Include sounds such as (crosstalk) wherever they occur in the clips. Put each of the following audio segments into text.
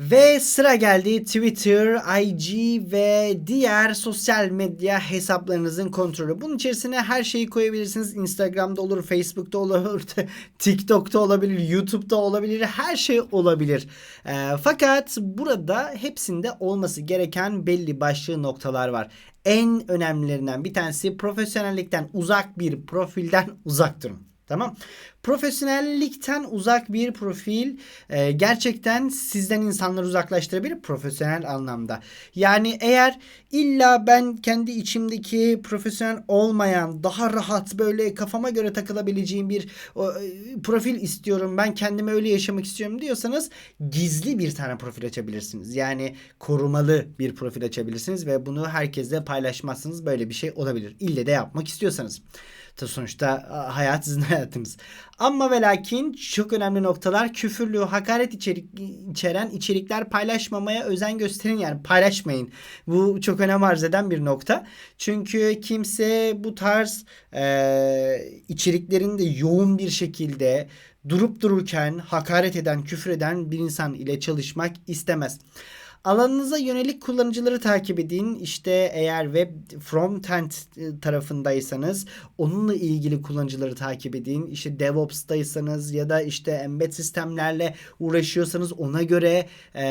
Ve sıra geldi Twitter, IG ve diğer sosyal medya hesaplarınızın kontrolü. Bunun içerisine her şeyi koyabilirsiniz. Instagram'da olur, Facebook'ta olur, (laughs) TikTok'ta olabilir, YouTube'da olabilir, her şey olabilir. Ee, fakat burada hepsinde olması gereken belli başlı noktalar var. En önemlilerinden bir tanesi profesyonellikten uzak bir profilden uzak durun. Tamam. Profesyonellikten uzak bir profil e, gerçekten sizden insanları uzaklaştırabilir profesyonel anlamda. Yani eğer illa ben kendi içimdeki profesyonel olmayan daha rahat böyle kafama göre takılabileceğim bir e, profil istiyorum ben kendimi öyle yaşamak istiyorum diyorsanız gizli bir tane profil açabilirsiniz. Yani korumalı bir profil açabilirsiniz ve bunu herkesle paylaşmazsınız böyle bir şey olabilir. İlle de yapmak istiyorsanız. Sonuçta hayat sizin (laughs) hayatınız. Ama ve lakin çok önemli noktalar küfürlü, hakaret içerik, içeren içerikler paylaşmamaya özen gösterin. Yani paylaşmayın. Bu çok önem arz eden bir nokta. Çünkü kimse bu tarz e, içeriklerin de yoğun bir şekilde durup dururken hakaret eden, küfür eden bir insan ile çalışmak istemez. Alanınıza yönelik kullanıcıları takip edin. İşte eğer web frontend e, tarafındaysanız onunla ilgili kullanıcıları takip edin. İşte DevOps'taysanız ya da işte embed sistemlerle uğraşıyorsanız ona göre e,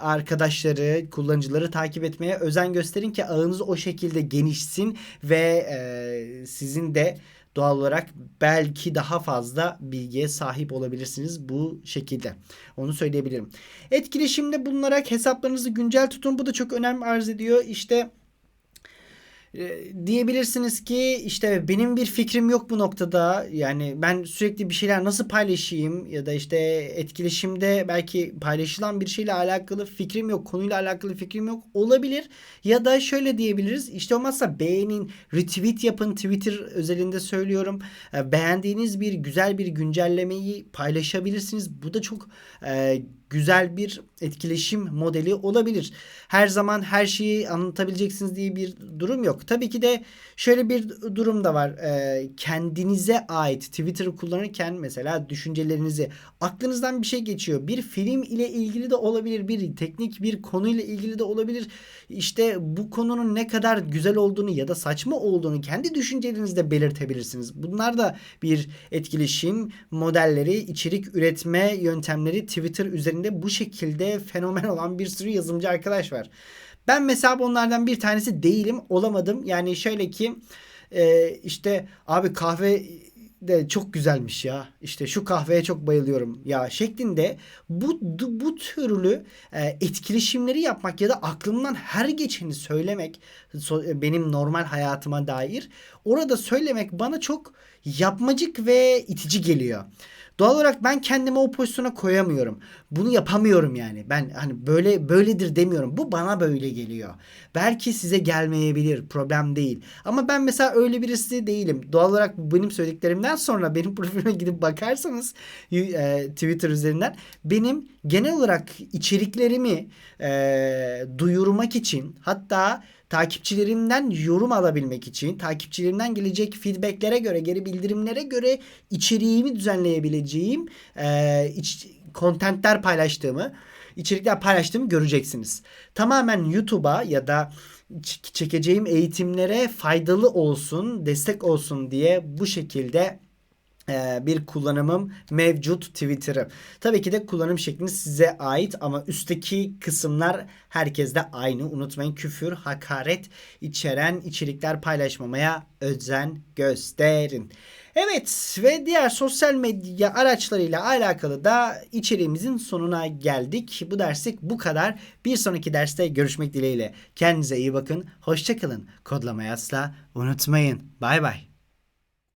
arkadaşları, kullanıcıları takip etmeye özen gösterin ki ağınız o şekilde genişsin ve e, sizin de doğal olarak belki daha fazla bilgiye sahip olabilirsiniz bu şekilde. Onu söyleyebilirim. Etkileşimde bulunarak hesaplarınızı güncel tutun. Bu da çok önem arz ediyor. İşte diyebilirsiniz ki işte benim bir fikrim yok bu noktada. Yani ben sürekli bir şeyler nasıl paylaşayım ya da işte etkileşimde belki paylaşılan bir şeyle alakalı fikrim yok, konuyla alakalı fikrim yok olabilir. Ya da şöyle diyebiliriz. İşte olmazsa beğenin, retweet yapın Twitter özelinde söylüyorum. E, beğendiğiniz bir güzel bir güncellemeyi paylaşabilirsiniz. Bu da çok e, güzel bir etkileşim modeli olabilir. Her zaman her şeyi anlatabileceksiniz diye bir durum yok. Tabii ki de şöyle bir durum da var. Ee, kendinize ait Twitter'ı kullanırken mesela düşüncelerinizi aklınızdan bir şey geçiyor. Bir film ile ilgili de olabilir. Bir teknik bir konuyla ilgili de olabilir. İşte bu konunun ne kadar güzel olduğunu ya da saçma olduğunu kendi düşüncelerinizde belirtebilirsiniz. Bunlar da bir etkileşim modelleri, içerik üretme yöntemleri Twitter üzerinde bu şekilde fenomen (laughs) olan bir sürü yazılımcı arkadaş var. Ben mesela onlardan bir tanesi değilim, olamadım. Yani şöyle ki e, işte abi kahve de çok güzelmiş ya. İşte şu kahveye çok bayılıyorum ya şeklinde bu bu türlü e, etkileşimleri yapmak ya da aklımdan her geçeni söylemek benim normal hayatıma dair orada söylemek bana çok yapmacık ve itici geliyor. Doğal olarak ben kendimi o pozisyona koyamıyorum. Bunu yapamıyorum yani. Ben hani böyle böyledir demiyorum. Bu bana böyle geliyor. Belki size gelmeyebilir. Problem değil. Ama ben mesela öyle birisi değilim. Doğal olarak benim söylediklerimden sonra benim (laughs) profilime gidip bakarsanız e, Twitter üzerinden benim genel olarak içeriklerimi e, duyurmak için hatta takipçilerimden yorum alabilmek için, takipçilerimden gelecek feedbacklere göre, geri bildirimlere göre içeriğimi düzenleyebileceğim e, iç, kontentler paylaştığımı, içerikler paylaştığımı göreceksiniz. Tamamen YouTube'a ya da çekeceğim eğitimlere faydalı olsun, destek olsun diye bu şekilde bir kullanımım mevcut Twitter'ı. Tabii ki de kullanım şekli size ait ama üstteki kısımlar herkeste aynı. Unutmayın küfür, hakaret içeren içerikler paylaşmamaya özen gösterin. Evet ve diğer sosyal medya araçlarıyla alakalı da içeriğimizin sonuna geldik. Bu derslik bu kadar. Bir sonraki derste görüşmek dileğiyle. Kendinize iyi bakın. Hoşçakalın. Kodlamayı asla unutmayın. Bay bay.